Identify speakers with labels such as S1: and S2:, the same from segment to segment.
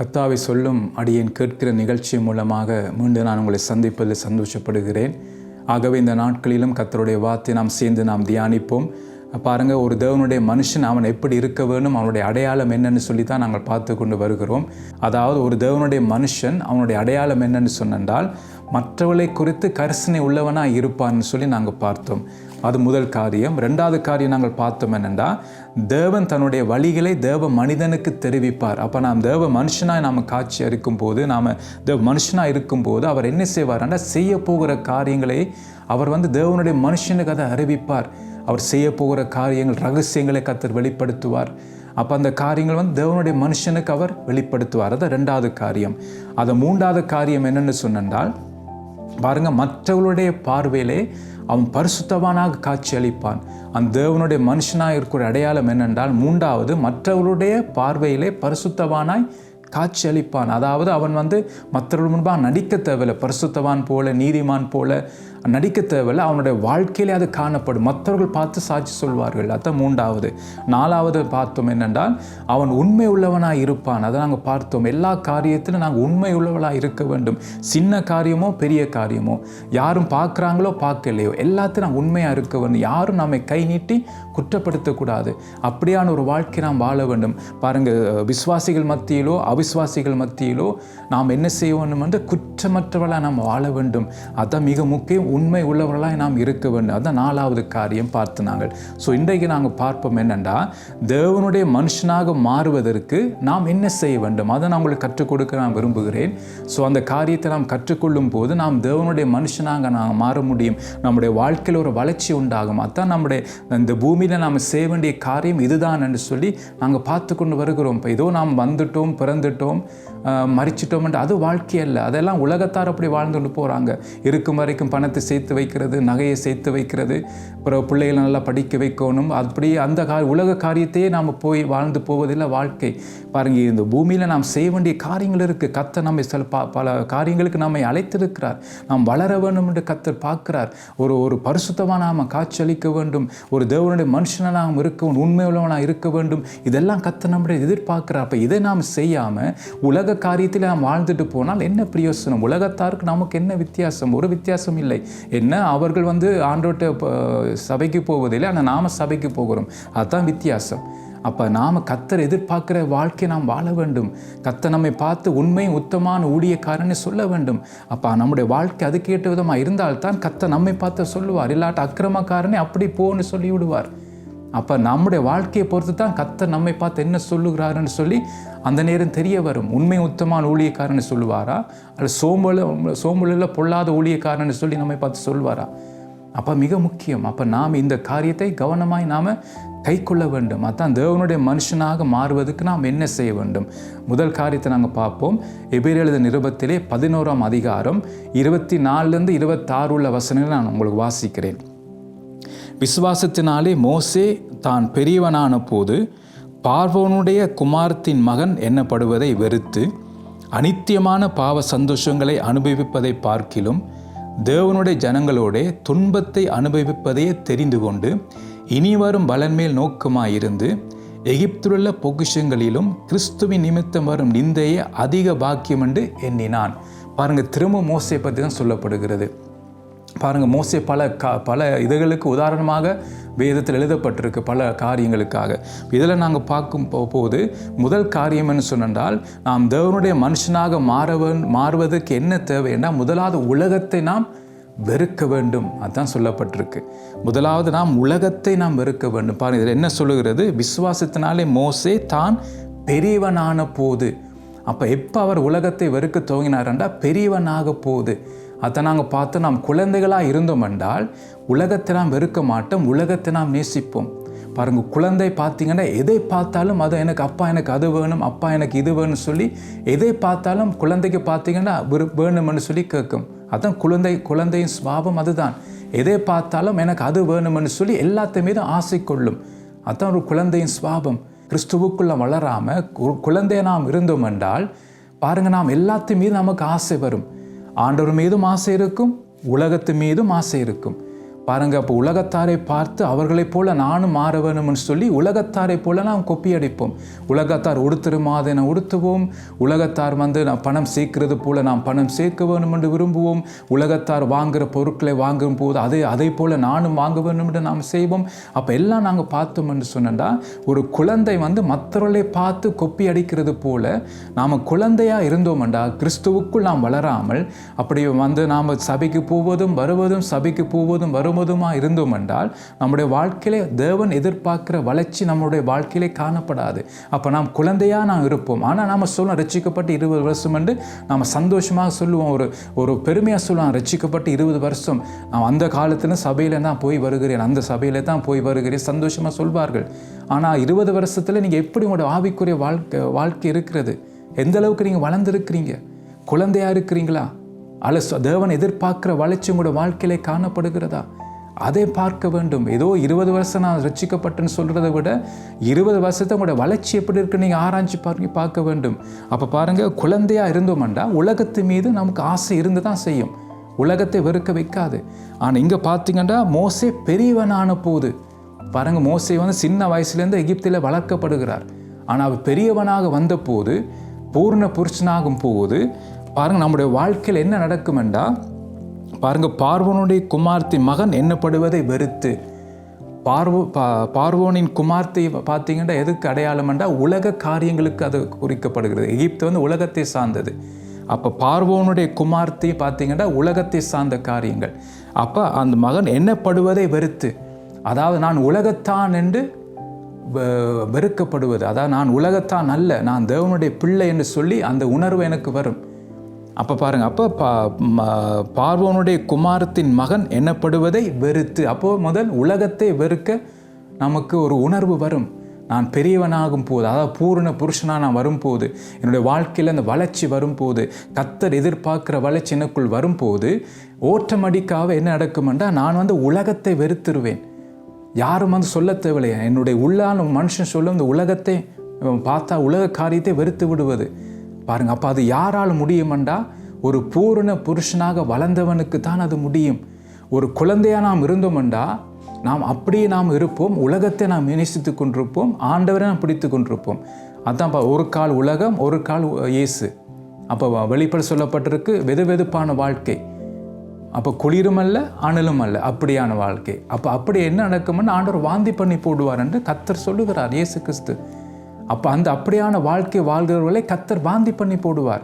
S1: கத்தாவை சொல்லும் அடியேன் கேட்கிற நிகழ்ச்சி மூலமாக மீண்டும் நான் உங்களை சந்திப்பதில் சந்தோஷப்படுகிறேன். ஆகவே இந்த நாட்களிலும் கத்தருடைய வார்த்தை நாம் சேர்ந்து நாம் தியானிப்போம். பாருங்க ஒரு தேவனுடைய மனுஷன் அவன் எப்படி இருக்க வேணும் அவனுடைய அடையாளம் என்னன்னு சொல்லி தான் நாங்கள் பார்த்து கொண்டு வருகிறோம். அதாவது ஒரு தேவனுடைய மனுஷன் அவனுடைய அடையாளம் என்னன்னு சொன்னால் மற்றவர்களை குறித்து கரிசனை உள்ளவனாக இருப்பான்னு சொல்லி நாங்கள் பார்த்தோம். அது முதல் காரியம். ரெண்டாவது காரியம் நாங்கள் பார்த்தோம் என்னென்னா தேவன் தன்னுடைய வழிகளை தேவ மனிதனுக்கு தெரிவிப்பார். அப்போ நாம் தேவ மனுஷனாக நாம் காட்சி அளிக்கும் போது நாம் தேவ மனுஷனாக இருக்கும்போது அவர் என்ன செய்வார்னா செய்ய போகிற காரியங்களை அவர் வந்து தேவனுடைய மனுஷனுக்கு அதை அறிவிப்பார். அவர் செய்ய போகிற காரியங்கள் ரகசியங்களை கத்தர் வெளிப்படுத்துவார். அப்போ அந்த காரியங்கள் வந்து தேவனுடைய மனுஷனுக்கு அவர் வெளிப்படுத்துவார். அது ரெண்டாவது காரியம். அதை மூன்றாவது காரியம் என்னென்னு சொன்னால் பாருங்க மற்றவர்களுடைய பார்வையிலே அவன் பரிசுத்தவானாக காட்சி அளிப்பான் அந்த தேவனுடைய மனுஷனாக இருக்கிற அடையாளம் என்னென்றால் மூன்றாவது மற்றவருடைய பார்வையிலே பரிசுத்தவானாய் காட்சி அளிப்பான் அதாவது அவன் வந்து மற்றவர்கள் முன்பாக நடிக்க தேவையில்லை. பரிசுத்தவான் போல நீதிமான் போல நடிக்க தேவையில்லை அவனுடைய வாழ்க்கையிலே அது காணப்படும். மற்றவர்கள் பார்த்து சாட்சி சொல்வார்கள். அதான் மூன்றாவது. நாலாவது பார்த்தோம் என்னென்றால் அவன் உண்மை உள்ளவனாக இருப்பான். அதை நாங்கள் பார்த்தோம். எல்லா காரியத்திலும் நாங்கள் உண்மை உள்ளவளாக இருக்க வேண்டும். சின்ன காரியமோ பெரிய காரியமோ யாரும் பார்க்குறாங்களோ பார்க்கலையோ எல்லாத்தையும் நாங்கள் உண்மையாக இருக்க வேண்டும். யாரும் நம்மை கை நீட்டி குற்றப்படுத்தக்கூடாது. அப்படியான ஒரு வாழ்க்கை நாம் வாழ வேண்டும். பாருங்கள் விசுவாசிகள் மத்தியிலோ அவிசுவாசிகள் மத்தியிலோ நாம் என்ன செய்ய வேண்டும் என்று குற்றமற்றவளாக நாம் வாழ வேண்டும். அதான் மிக முக்கியம். உண்மை உள்ளவர்களாக நாம் இருக்க வேண்டும். அதான் நாலாவது காரியம் பார்த்து நாங்கள். ஸோ இன்றைக்கு நாங்கள் பார்ப்போம் என்னென்னா தேவனுடைய மனுஷனாக மாறுவதற்கு நாம் என்ன செய்ய வேண்டும்? அதை நான் உங்களுக்கு கற்றுக் கொடுக்க நான் விரும்புகிறேன். ஸோ அந்த காரியத்தை நாம் கற்றுக்கொள்ளும் போது நாம் தேவனுடைய மனுஷனாக நாம் மாற முடியும். நம்முடைய வாழ்க்கையில் ஒரு வளர்ச்சி உண்டாகும். அதுதான் நம்முடைய இந்த பூமியில் நாம் செய்ய வேண்டிய காரியம் இதுதான் என்று சொல்லி நாங்கள் பார்த்து கொண்டு வருகிறோம். இப்போ ஏதோ நாம் வந்துட்டோம் பிறந்துட்டோம் மறிச்சிட்டோம் அது வாழ்க்கை அல்ல. அதெல்லாம் உலகத்தார் அப்படி வாழ்ந்துட்டு போகிறாங்க இருக்கும் வரைக்கும் பணத்தை சேர்த்து வைக்கிறது நகையை சேர்த்து வைக்கிறது அப்புறம் பிள்ளைகளை நல்லா படிக்க வைக்கணும். அப்படி அந்த கா உலக காரியத்தையே நாம் போய் வாழ்ந்து போவதில்லை வாழ்க்கை. பாருங்கள் இந்த பூமியில் நாம் செய்ய வேண்டிய காரியங்கள் இருக்குது கத்தை நம்மை சில ப பல காரியங்களுக்கு நம்மை அழைத்திருக்கிறார். நாம் வளர வேண்டும் என்று கத்தர் பார்க்கிறார். ஒரு ஒரு பரிசுத்தமாக நாம் காட்சியளிக்க வேண்டும். ஒரு தேவனுடைய மனுஷனாக நாம் இருக்க உண்மை உள்ளவனாக இருக்க வேண்டும். இதெல்லாம் கத்தை நம்முடைய எதிர்பார்க்கிறார். அப்போ இதை நாம் செய்யாமல் உலக காரியத்தில் நாம் வாழ்ந்துட்டு போனால் என்ன பிரயோசனம்? உலகத்தாருக்கு நமக்கு என்ன வித்தியாசம்? ஒரு வித்தியாசம் இல்லை. என்ன? அவர்கள் வந்து ஆண்டோட்ட சபைக்கு போவதில்லை ஆனால் நாம் சபைக்கு போகிறோம். அதுதான் வித்தியாசம். அப்போ நாம் கத்தர் எதிர்பார்க்குற வாழ்க்கையை நாம் வாழ வேண்டும். கத்தை நம்மை பார்த்து உண்மை உத்தமான ஊழியக்காரன்னு சொல்ல வேண்டும். அப்போ நம்முடைய வாழ்க்கை அதுக்கேற்ற விதமாக இருந்தால்தான் கத்தை நம்மை பார்த்து சொல்லுவார். இல்லாட்ட அக்கிரமக்காரனே அப்படி போன்னு சொல்லி விடுவார் அப்போ நம்முடைய வாழ்க்கையை பொறுத்து தான் கத்தர் நம்மை பார்த்து என்ன சொல்லுகிறாருன்னு சொல்லி அந்த நேரம் தெரிய வரும். உண்மை உத்தமான ஊழியக்காரன்னு சொல்லுவாரா? அல்ல சோம்பல சோம்பலில் பொல்லாத ஊழியக்காரன்னு சொல்லி நம்மை பார்த்து சொல்வாரா அப்போ மிக முக்கியம். அப்போ நாம் இந்த காரியத்தை கவனமாய் நாம் கை கொள்ள வேண்டும். அதான் தேவனுடைய மனுஷனாக மாறுவதற்கு நாம் என்ன செய்ய வேண்டும்? முதல் காரியத்தை நாங்கள் பார்ப்போம். எபிர் நிருபத்திலே பதினோராம் அதிகாரம் இருபத்தி நாலுலேருந்து இருபத்தாறு உள்ள வசனங்களை நான் உங்களுக்கு வாசிக்கிறேன். விசுவாசத்தினாலே மோசே தான் பெரியவனான போது பார்வோனுடைய குமாரத்தின் மகன் என்னப்படுவதை வெறுத்து அனித்தியமான பாவ சந்தோஷங்களை அனுபவிப்பதை பார்க்கிலும் தேவனுடைய ஜனங்களோட துன்பத்தை அனுபவிப்பதையே தெரிந்து கொண்டு இனி வரும் பலன்மேல் நோக்கமாயிருந்து எகிப்திலுள்ள பொக்கிஷங்களிலும் கிறிஸ்துவின் நிமித்தம் வரும் நிந்தையே அதிக பாக்கியம் என்று எண்ணினான். பாருங்கள் திரும்ப மோசை பற்றி தான் சொல்லப்படுகிறது. பாருங்கள் மோசே பல கா பல இதுகளுக்கு உதாரணமாக வேதத்தில் எழுதப்பட்டிருக்கு பல காரியங்களுக்காக. இதில் நாங்கள் பார்க்கும் போது முதல் காரியம் என்று சொன்னால் நாம் தேவனுடைய மனுஷனாக மாறவன் மாறுவதற்கு என்ன தேவைன்னா முதலாவது உலகத்தை நாம் வெறுக்க வேண்டும். அதுதான் சொல்லப்பட்டிருக்கு. முதலாவது நாம் உலகத்தை நாம் வெறுக்க வேண்டும். பாருங்கள் இதில் என்ன சொல்லுகிறது? விசுவாசத்தினாலே மோசே தான் பெரியவனான போது. அப்போ எப்போ அவர் உலகத்தை வெறுக்க துவங்கினார்ன்றா பெரியவனாக போகுது அதை நாங்கள் பார்த்து நாம் குழந்தைகளாக இருந்தோம் என்றால் உலகத்தை நாம் வெறுக்க மாட்டோம் உலகத்தை நாம் நேசிப்போம். பாருங்க குழந்தை பார்த்தீங்கன்னா எதை பார்த்தாலும் அது எனக்கு அப்பா எனக்கு அது வேணும் அப்பா எனக்கு இது வேணும்னு சொல்லி எதை பார்த்தாலும் குழந்தைக்கு பார்த்தீங்கன்னா வேணும்னு சொல்லி கேட்கும். அதான் குழந்தை குழந்தையின் சுவாபம் அதுதான். எதை பார்த்தாலும் எனக்கு அது வேணும்னு சொல்லி எல்லாத்த மீதும் ஆசை கொள்ளும். அதான் ஒரு குழந்தையின் சுவாபம் கிறிஸ்துவுக்குள்ளே வளராமல் குழந்தைய நாம் இருந்தோம் என்றால் பாருங்கள் நாம் எல்லாத்தையும் மீது நமக்கு ஆசை வரும். ஆண்டவர் மீதும் ஆசை இருக்கும் உலகத்து மீதும் ஆசை இருக்கும். பாருங்க அப்போ உலகத்தாரை பார்த்து அவர்களைப் போல நானும் மாற வேணும்னு சொல்லி உலகத்தாரை போல நாம் கொப்பி அடிப்போம். உலகத்தார் உடுத்திருமாதென உடுத்துவோம். உலகத்தார் வந்து நான் பணம் சேர்க்கிறது போல நாம் பணம் சேர்க்க வேணும் என்று விரும்புவோம். உலகத்தார் வாங்குகிற பொருட்களை வாங்கும் போது அதே அதை போல நானும் வாங்க வேணும் என்று நாம் செய்வோம். அப்போ எல்லாம் நாங்கள் பார்த்தோம் என்று சொன்னா ஒரு குழந்தை வந்து மற்றவர்களை பார்த்து கொப்பி அடிக்கிறது போல நாம் குழந்தையாக இருந்தோம்டா கிறிஸ்துவுக்குள் நாம் வளராமல் அப்படி வந்து நாம் சபைக்கு போவதும் வருவதும் சபைக்கு போவதும் வரும் வருவதுமா இருந்தோம் என்றால் நம்முடைய வாழ்க்கையிலே தேவன் எதிர்பார்க்கிற வளர்ச்சி நம்மளுடைய வாழ்க்கையிலே காணப்படாது. அப்போ நாம் குழந்தையா நாம் இருப்போம். ஆனால் நாம் சொல்லுவோம் ரட்சிக்கப்பட்டு இருபது வருஷம் என்று நாம் சந்தோஷமாக சொல்லுவோம். ஒரு ஒரு பெருமையாக சொல்லுவோம். ரசிக்கப்பட்டு இருபது வருஷம். நான் அந்த காலத்துல சபையில தான் போய் வருகிறேன். அந்த சபையில தான் போய் வருகிறேன் சந்தோஷமாக சொல்வார்கள். ஆனால் இருபது வருஷத்தில் நீங்கள் எப்படி உங்களோட ஆவிக்குரிய வாழ்க்கை வாழ்க்கை இருக்கிறது? எந்த அளவுக்கு நீங்கள் வளர்ந்துருக்கிறீங்க? குழந்தையா இருக்கிறீங்களா? அல்ல தேவன் எதிர்பார்க்கிற வளர்ச்சி உங்களோட வாழ்க்கையிலே காணப்படுகிறதா? அதை பார்க்க வேண்டும். ஏதோ இருபது வருஷம் நான் ரசிக்கப்பட்டேன்னு சொல்கிறத விட இருபது வருஷத்தை உங்களோட வளர்ச்சி எப்படி இருக்குன்னு நீங்கள் ஆராய்ச்சி பார்க்க பார்க்க வேண்டும். அப்போ பாருங்கள் குழந்தையாக இருந்தோம்ண்டா உலகத்து மீது நமக்கு ஆசை இருந்து தான் செய்யும். உலகத்தை வெறுக்க வைக்காது. ஆனால் இங்கே பார்த்தீங்கன்னா மோசே பெரியவனான போது பாருங்க மோசே வந்து சின்ன வயசுலேருந்து எகிப்தில் வளர்க்கப்படுகிறார். ஆனால் அவர் பெரியவனாக வந்தபோது பூர்ண புருஷனாகும் போது பாருங்க நம்முடைய வாழ்க்கையில் என்ன நடக்குமெண்டா பாருங்க பார்வனுடைய குமார்த்தி மகன் எண்ணப்படுவதை வெறுத்து. பார்வோ பா பார்வோனின் குமார்த்தை பார்த்தீங்கன்னா எதுக்கு அடையாளம்ண்டா உலக காரியங்களுக்கு அது குறிக்கப்படுகிறது. எகிப்து வந்து உலகத்தை சார்ந்தது. அப்போ பார்வோனுடைய குமார்த்தி பார்த்தீங்கன்னா உலகத்தை சார்ந்த காரியங்கள். அப்போ அந்த மகன் எண்ணப்படுவதை வெறுத்து. அதாவது நான் உலகத்தான் என்று வெ- வெறுக்கப்படுவது. அதாவது நான் உலகத்தான் அல்ல நான் தேவனுடைய பிள்ளை என்று சொல்லி அந்த உணர்வு எனக்கு வரும். அப்போ பாருங்கள் அப்போ பா ம- பார்வோனுடைய குமாரத்தின் மகன் எனப்படுவதை வெறுத்து அப்போது முதல் உலகத்தை வெறுக்க நமக்கு ஒரு உணர்வு வரும். நான் பெரியவனாகும் போது அதாவது பூரண புருஷனாக நான் வரும்போது என்னுடைய வாழ்க்கையில் அந்த வளர்ச்சி வரும்போது கத்தர் எதிர்பார்க்குற வளர்ச்சி எனக்குள் வரும்போது ஓட்டமடிக்காக என்ன நடக்குமெண்டா நான் வந்து உலகத்தை வெறுத்துருவேன். யாரும் வந்து சொல்ல தேவையில்லையா என்னுடைய உள்ளான மனுஷன் சொல்லும் இந்த உலகத்தை பார்த்தா உலக காரியத்தை வெறுத்து விடுவது. பாருங்க அப்போ அது யாரால் முடியுமெண்டா ஒரு பூரண புருஷனாக வளர்ந்தவனுக்கு தான் அது முடியும். ஒரு குழந்தையாக நாம் இருந்தோமெண்டா நாம் அப்படியே நாம் இருப்போம். உலகத்தை நாம் நேசித்து கொண்டிருப்போம். ஆண்டவரை நாம் பிடித்து கொண்டிருப்போம். அதான் ஒரு கால் உலகம் ஒரு கால் இயேசு. அப்போ வெளிப்பட சொல்லப்பட்டிருக்கு வெது வெதுப்பான வாழ்க்கை. அப்போ குளிரும் அல்ல அனலும் அல்ல அப்படியான வாழ்க்கை. அப்போ அப்படி என்ன நடக்கும்னு ஆண்டவர் வாந்தி பண்ணி போடுவார் என்று கத்தர் சொல்லுகிறார் இயேசு கிறிஸ்து. அப்போ அந்த அப்படியான வாழ்க்கை வாழ்கிறவர்களை கத்தர் வாந்தி பண்ணி போடுவார்.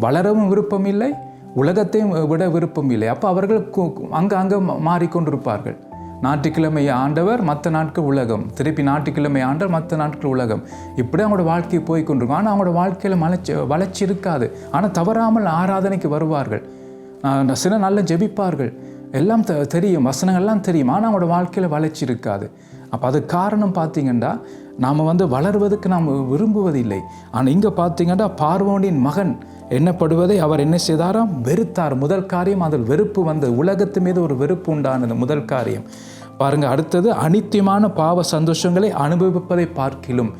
S1: வளரவும் விருப்பம் இல்லை உலகத்தையும் விட விருப்பம் இல்லை. அப்போ அவர்கள் அங்கே அங்கே மாறிக்கொண்டிருப்பார்கள். ஞாயிற்றுக்கிழமை ஆண்டவர் மற்ற நாட்கள் உலகம். திருப்பி ஞாயிற்றுக்கிழமை ஆண்டவர் மற்ற நாட்கள் உலகம். இப்படி அவங்களோட வாழ்க்கையை போய் கொண்டிருக்கும். ஆனால் அவங்களோட வாழ்க்கையில் வளர்ச்சி வளர்ச்சி இருக்காது. ஆனால் தவறாமல் ஆராதனைக்கு வருவார்கள். சில நல்ல ஜெபிப்பார்கள். எல்லாம் தெ- தெரியும். வசனங்கள்லாம் தெரியும். ஆனால் அவங்களோட வாழ்க்கையில் வளர்ச்சி இருக்காது. அப்போ அது காரணம் பார்த்தீங்கன்னா நாம் வந்து வளர்வதற்கு நாம் விரும்புவதில்லை. ஆனால் இங்கே பார்த்தீங்கன்னா பார்வோனின் மகன் என்னப்படுவதை அவர் என்ன செய்தாராம்? வெறுத்தார். முதல் காரியம் அதில் வெறுப்பு வந்தது உலகத்து மீது ஒரு வெறுப்பு உண்டானது முதல் காரியம். பாருங்க அடுத்தது அனித்தியமான பாவ சந்தோஷங்களை அனுபவிப்பதை பார்க்கிலும்.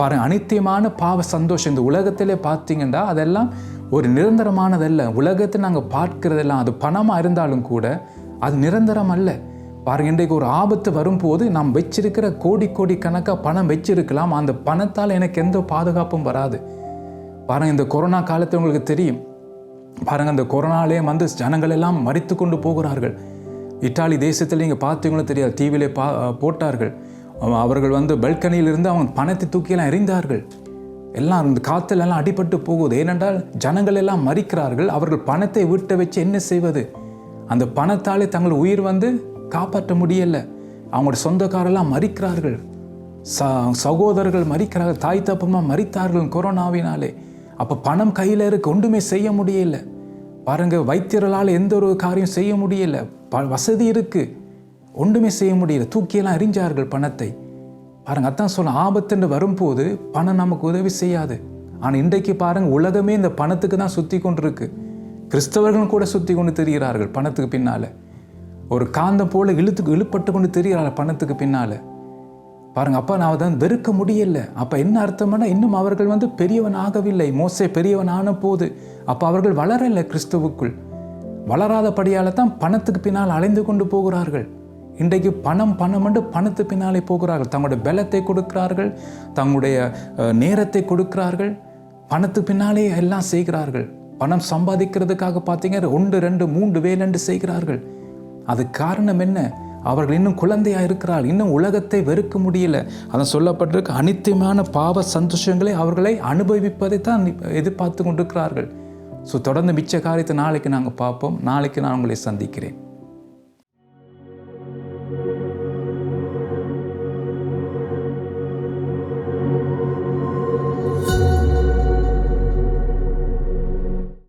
S1: பாருங்க அனித்தியமான பாவ சந்தோஷம் இந்த உலகத்திலே பார்த்தீங்கன்னா அதெல்லாம் ஒரு நிரந்தரமானதல்ல. உலகத்தை நாங்கள் பார்க்கிறதெல்லாம் அது பணமாக இருந்தாலும் கூட அது நிரந்தரம் அல்ல. பாருங்க இன்றைக்கு ஒரு ஆபத்து வரும்போது நாம் வச்சிருக்கிற கோடி கோடி கணக்காக பணம் வச்சிருக்கலாம். அந்த பணத்தால் எனக்கு எந்த பாதுகாப்பும் வராது. பாருங்க இந்த கொரோனா காலத்தில் உங்களுக்கு தெரியும். பாருங்க இந்த கொரோனாலே வந்து ஜனங்கள் எல்லாம் மறித்து கொண்டு போகிறார்கள். இத்தாலி தேசத்தில் நீங்கள் பார்த்தீங்களோ தெரியாது டிவியிலே பா போட்டார்கள். அவர்கள் வந்து பல்கனியிலிருந்து அவங்க பணத்தை தூக்கியெல்லாம் எறிந்தார்கள். எல்லாம் இந்த காற்றுல எல்லாம் அடிபட்டு போகுது. ஏனென்றால் ஜனங்கள் எல்லாம் மறிக்கிறார்கள் அவர்கள் பணத்தை வீட்டை வச்சு என்ன செய்வது? அந்த பணத்தாலே தங்கள் உயிர் வந்து காப்பாற்ற முடியல. அவங்களோட சொந்தக்காரெல்லாம் மறிக்கிறார்கள். ச சகோதரர்கள் மறிக்கிறார்கள் தாய் தப்பமா மறித்தார்கள் கொரோனாவினாலே. அப்போ பணம் கையில் இருக்க ஒன்றுமே செய்ய முடியல. பாருங்கள் வைத்தியர்களால் எந்த ஒரு காரியம் செய்ய முடியல. ப வசதி இருக்குது ஒன்றுமே செய்ய முடியல. தூக்கியெல்லாம் அறிஞ்சார்கள் பணத்தை. பாருங்கள் அதான் சொல்ல ஆபத்துன்னு வரும்போது பணம் நமக்கு உதவி செய்யாது. ஆனால் இன்றைக்கு பாருங்கள் உலகமே இந்த பணத்துக்கு தான் சுற்றி கொண்டிருக்கு. கிறிஸ்தவர்களும் கூட சுற்றி கொண்டு திரிகிறார்கள் பணத்துக்கு பின்னால். ஒரு காந்தம் போல இழுத்துக்கு இழுப்பட்டு கொண்டு திரிகிறார்கள் பணத்துக்கு பின்னால். பாருங்க அப்பா நான் தான் வெறுக்க முடியல. அப்போ என்ன அர்த்தம்னா இன்னும் அவர்கள் வந்து பெரியவன் ஆகவில்லை. மோசே பெரியவன் ஆன போது அப்போ அவர்கள் வளரலை கிறிஸ்துவுக்குள். வளராதபடியால் தான் பணத்துக்கு பின்னால் அலைந்து கொண்டு போகிறார்கள். இன்றைக்கு பணம் பணம் என்று பணத்து பின்னாலே போகிறார்கள். தங்களுடைய பலத்தை கொடுக்கிறார்கள் தங்களுடைய நேரத்தை கொடுக்கிறார்கள். பணத்து பின்னாலே எல்லாம் செய்கிறார்கள். பணம் சம்பாதிக்கிறதுக்காக பார்த்தீங்க ஒன்று ரெண்டு மூன்று வேலண்டு செய்கிறார்கள். அது காரணம் என்ன? அவர்கள் இன்னும் குழந்தையா இருக்கிறாள். இன்னும் உலகத்தை வெறுக்க முடியல. அதான் சொல்லப்பட்டிருக்க அனித்தியமான பாவ சந்தோஷங்களை அவர்களை அனுபவிப்பதை தான் எதிர்பார்த்து கொண்டிருக்கிறார்கள். ஸோ தொடர்ந்து மிச்ச காரியத்தை நாளைக்கு நாங்கள் பார்ப்போம். நாளைக்கு நான் உங்களை சந்திக்கிறேன்.